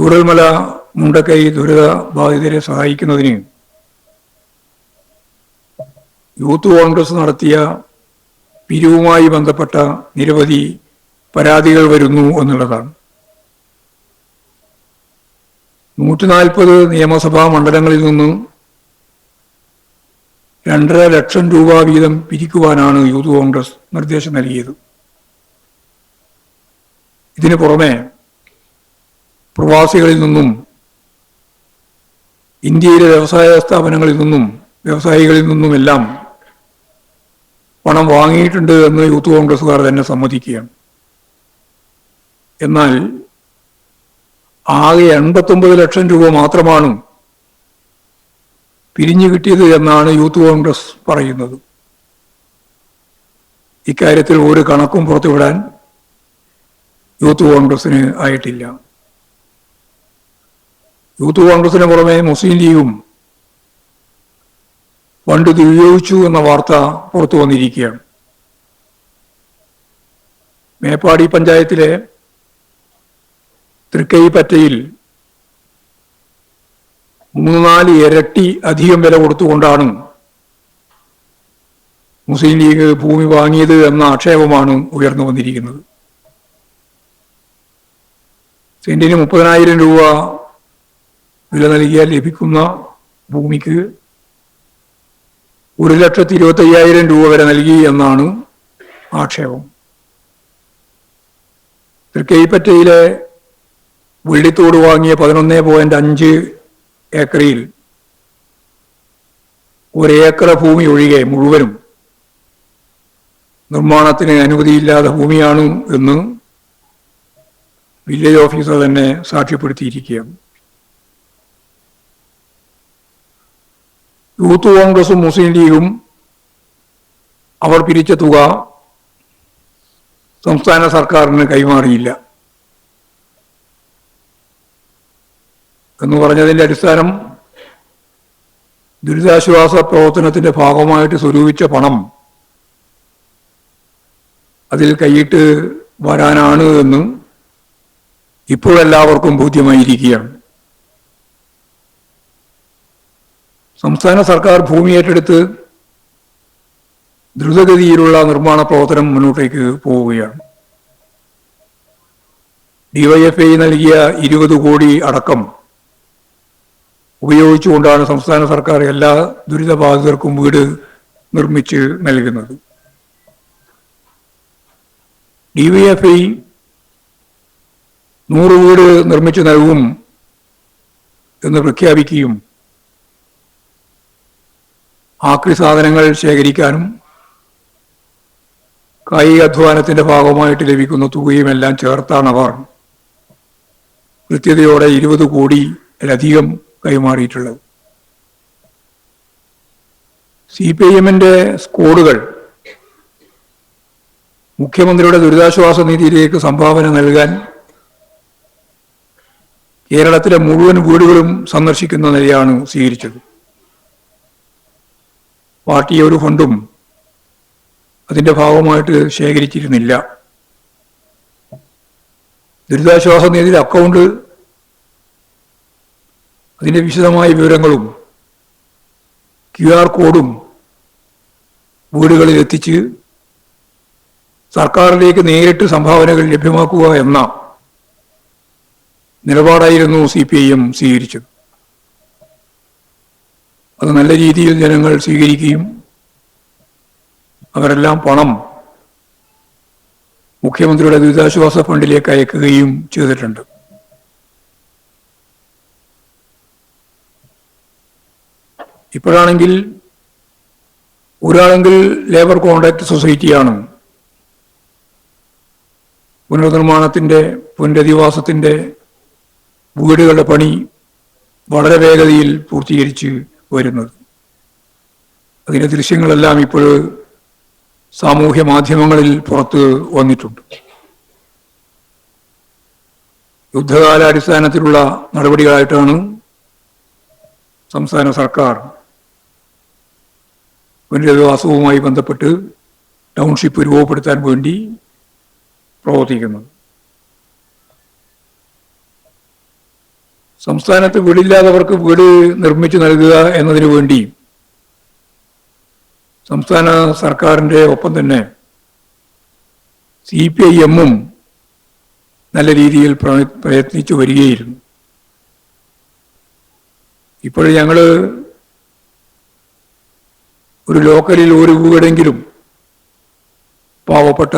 ചൂരൽമല മുണ്ടക്കൈ ദുരിത ബാധിതരെ സഹായിക്കുന്നതിന് യൂത്ത് കോൺഗ്രസ് നടത്തിയ പിരിവുമായി ബന്ധപ്പെട്ട നിരവധി പരാതികൾ വരുന്നു എന്നുള്ളതാണ്. നൂറ്റി നാൽപ്പത് നിയമസഭാ മണ്ഡലങ്ങളിൽ നിന്ന് രണ്ടര ലക്ഷം രൂപ വീതം പിരിക്കുവാനാണ് യൂത്ത് കോൺഗ്രസ് നിർദ്ദേശം നൽകിയത്. ഇതിനു പുറമെ പ്രവാസികളിൽ നിന്നും ഇന്ത്യയിലെ വ്യവസായ സ്ഥാപനങ്ങളിൽ നിന്നും വ്യവസായികളിൽ നിന്നുമെല്ലാം പണം വാങ്ങിയിട്ടുണ്ട് എന്ന് യൂത്ത് കോൺഗ്രസ്സുകാർ തന്നെ സമ്മതിക്കുകയാണ്. എന്നാൽ ആകെ എൺപത്തൊമ്പത് ലക്ഷം രൂപ മാത്രമാണ് പിരിഞ്ഞു കിട്ടിയത് എന്നാണ് യൂത്ത് കോൺഗ്രസ് പറയുന്നത്. ഇക്കാര്യത്തിൽ ഒരു കണക്കും പുറത്തുവിടാൻ യൂത്ത് കോൺഗ്രസിന് ആയിട്ടില്ല. യൂത്ത് കോൺഗ്രസിന് പുറമെ മുസ്ലിം ലീഗും ഫണ്ട് ദുരുപയോഗിച്ചു എന്ന വാർത്ത പുറത്തു വന്നിരിക്കുകയാണ്. മേപ്പാടി പഞ്ചായത്തിലെ തൃക്കൈപ്പറ്റയിൽ മൂന്ന് നാല് ഇരട്ടി അധികം വില കൊടുത്തുകൊണ്ടാണ് മുസ്ലിം ലീഗ് ഭൂമി വാങ്ങിയത് എന്ന ആക്ഷേപമാണ് ഉയർന്നു വന്നിരിക്കുന്നത്. സെന്റിന് മുപ്പതിനായിരം രൂപ വില നൽകിയാൽ ലഭിക്കുന്ന ഭൂമിക്ക് ഒരു ലക്ഷത്തി ഇരുപത്തി അയ്യായിരം രൂപ വരെ നൽകി എന്നാണ് ആക്ഷേപം. തൃക്കൈപ്പറ്റയിലെ വെള്ളിത്തോട് വാങ്ങിയ പതിനൊന്ന് പോയിന്റ് അഞ്ച് ഏക്കറിൽ ഒരേക്കർ ഭൂമി ഒഴികെ മുഴുവനും നിർമ്മാണത്തിന് അനുമതിയില്ലാത്ത ഭൂമിയാണ് എന്ന് വില്ലേജ് ഓഫീസർ തന്നെ സാക്ഷ്യപ്പെടുത്തിയിരിക്കുകയാണ്. യൂത്ത് കോൺഗ്രസും മുസ്ലിം ലീഗും അവർ പിരിച്ച തുക സംസ്ഥാന സർക്കാരിന് കൈമാറിയില്ല. എന്ന് പറഞ്ഞതിന്റെ അടിസ്ഥാനം ദുരിതാശ്വാസ പ്രവർത്തനത്തിന്റെ ഭാഗമായിട്ട് സ്വരൂപിച്ച പണം അതിൽ കൈയിട്ട് വരാനാണ് എന്ന് ഇപ്പോഴെല്ലാവർക്കും ബോധ്യമായിരിക്കുകയാണ്. സംസ്ഥാന സർക്കാർ ഭൂമി ഏറ്റെടുത്ത് ദ്രുതഗതിയിലുള്ള നിർമ്മാണ പ്രവർത്തനം മുന്നോട്ടേക്ക് പോവുകയാണ്. ഡിവൈഎഫ്ഐ നൽകിയ ഇരുപത് കോടി അടക്കം ഉപയോഗിച്ചുകൊണ്ടാണ് സംസ്ഥാന സർക്കാർ എല്ലാ ദുരിതബാധിതർക്കും വീട് നിർമ്മിച്ച് നൽകുന്നത്. ഡിവൈഎഫ്ഐ നൂറ് വീട് നിർമ്മിച്ചു നൽകും എന്ന് പ്രഖ്യാപിക്കുകയും ആക്രി സാധനങ്ങൾ ശേഖരിക്കാനും കായിക അധ്വാനത്തിന്റെ ഭാഗമായിട്ട് ലഭിക്കുന്ന തുകയും എല്ലാം ചേർത്താണ് അവർ. കൃത്യതയോടെ ഇരുപത് കോടിയിലധികം കൈമാറിയിട്ടുള്ളത്. സി പി ഐ എമ്മിന്റെ സ്കോഡുകൾ മുഖ്യമന്ത്രിയുടെ ദുരിതാശ്വാസ നിധിയിലേക്ക് സംഭാവന നൽകാൻ കേരളത്തിലെ മുഴുവൻ വീടുകളും സന്ദർശിക്കുന്ന നിലയാണ് സ്വീകരിച്ചത്. പാർട്ടി ഒരു ഫണ്ടും അതിന്റെ ഭാഗമായിട്ട് ശേഖരിച്ചിരുന്നില്ല. ദുരിതാശ്വാസ നിധിയിൽ അക്കൗണ്ട് അതിന്റെ വിശദമായ വിവരങ്ങളും ക്യു ആർ കോഡും വീടുകളിൽ എത്തിച്ച് സർക്കാരിലേക്ക് നേരിട്ട് സംഭാവനകൾ ലഭ്യമാക്കുക എന്ന നിലപാടായിരുന്നു സി പി ഐ എം സ്വീകരിച്ചത്. അത് നല്ല രീതിയിൽ ജനങ്ങൾ സ്വീകരിക്കുകയും അവരെല്ലാം പണം മുഖ്യമന്ത്രിയുടെ ദുരിതാശ്വാസ ഫണ്ടിലേക്ക് അയക്കുകയും ചെയ്തിട്ടുണ്ട്. ഇപ്പോഴാണെങ്കിൽ ഒരാളെങ്കിൽ ലേബർ കോൺട്രാക്ട് സൊസൈറ്റിയാണ്. പുനർനിർമ്മാണത്തിന്റെ പുനരധിവാസത്തിന്റെ വീടുകളുടെ പണി വളരെ വേഗതയിൽ പൂർത്തീകരിച്ച് വരുന്നത്. അതിന്റെ ദൃശ്യങ്ങളെല്ലാം ഇപ്പോൾ സാമൂഹ്യ മാധ്യമങ്ങളിൽ പുറത്ത് വന്നിട്ടുണ്ട്. യുദ്ധകാലാടിസ്ഥാനത്തിലുള്ള നടപടികളായിട്ടാണ് സംസ്ഥാന സർക്കാർ പുനരധിവാസവുമായി ബന്ധപ്പെട്ട് ടൗൺഷിപ്പ് രൂപപ്പെടുത്താൻ വേണ്ടി പ്രവർത്തിക്കുന്നത്. സംസ്ഥാനത്ത് വീടില്ലാത്തവർക്ക് വീട് നിർമ്മിച്ചു നൽകുക എന്നതിനു വേണ്ടി സംസ്ഥാന സർക്കാരിന്റെ ഒപ്പം തന്നെ സി പി ഐ എമ്മും നല്ല രീതിയിൽ പ്രയത്നിച്ചു വരികയായിരുന്നു. ഇപ്പോൾ ഞങ്ങൾ ഒരു ലോക്കലിൽ ഒരു വീടെങ്കിലും പാവപ്പെട്ട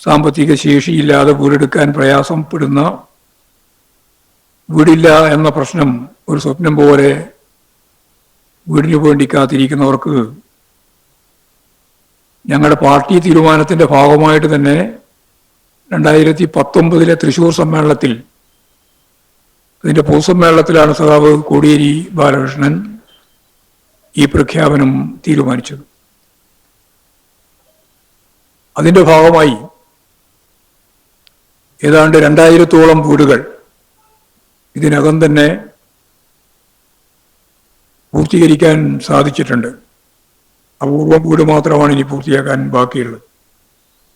സാമ്പത്തിക ശേഷിയില്ലാതെ വീടെടുക്കാൻ പ്രയാസപ്പെടുന്ന വീടില്ല എന്ന പ്രശ്നം ഒരു സ്വപ്നം പോലെ വീടിനു വേണ്ടി കാത്തിരിക്കുന്നവർക്ക് ഞങ്ങളുടെ പാർട്ടി തീരുമാനത്തിന്റെ ഭാഗമായിട്ട് തന്നെ രണ്ടായിരത്തി പത്തൊമ്പതിലെ തൃശൂർ സമ്മേളനത്തിൽ അതിന്റെ പൊതുസമ്മേളനത്തിലാണ് സഖാവ് കോടിയേരി ബാലകൃഷ്ണൻ ഈ പ്രഖ്യാപനം തീരുമാനിച്ചത്. അതിന്റെ ഭാഗമായി ഏതാണ്ട് രണ്ടായിരത്തോളം വീടുകൾ ഇതിനകം തന്നെ പൂർത്തീകരിക്കാൻ സാധിച്ചിട്ടുണ്ട്. അപൂർവം വീട് മാത്രമാണ് ഇനി പൂർത്തിയാക്കാൻ ബാക്കിയുള്ളത്.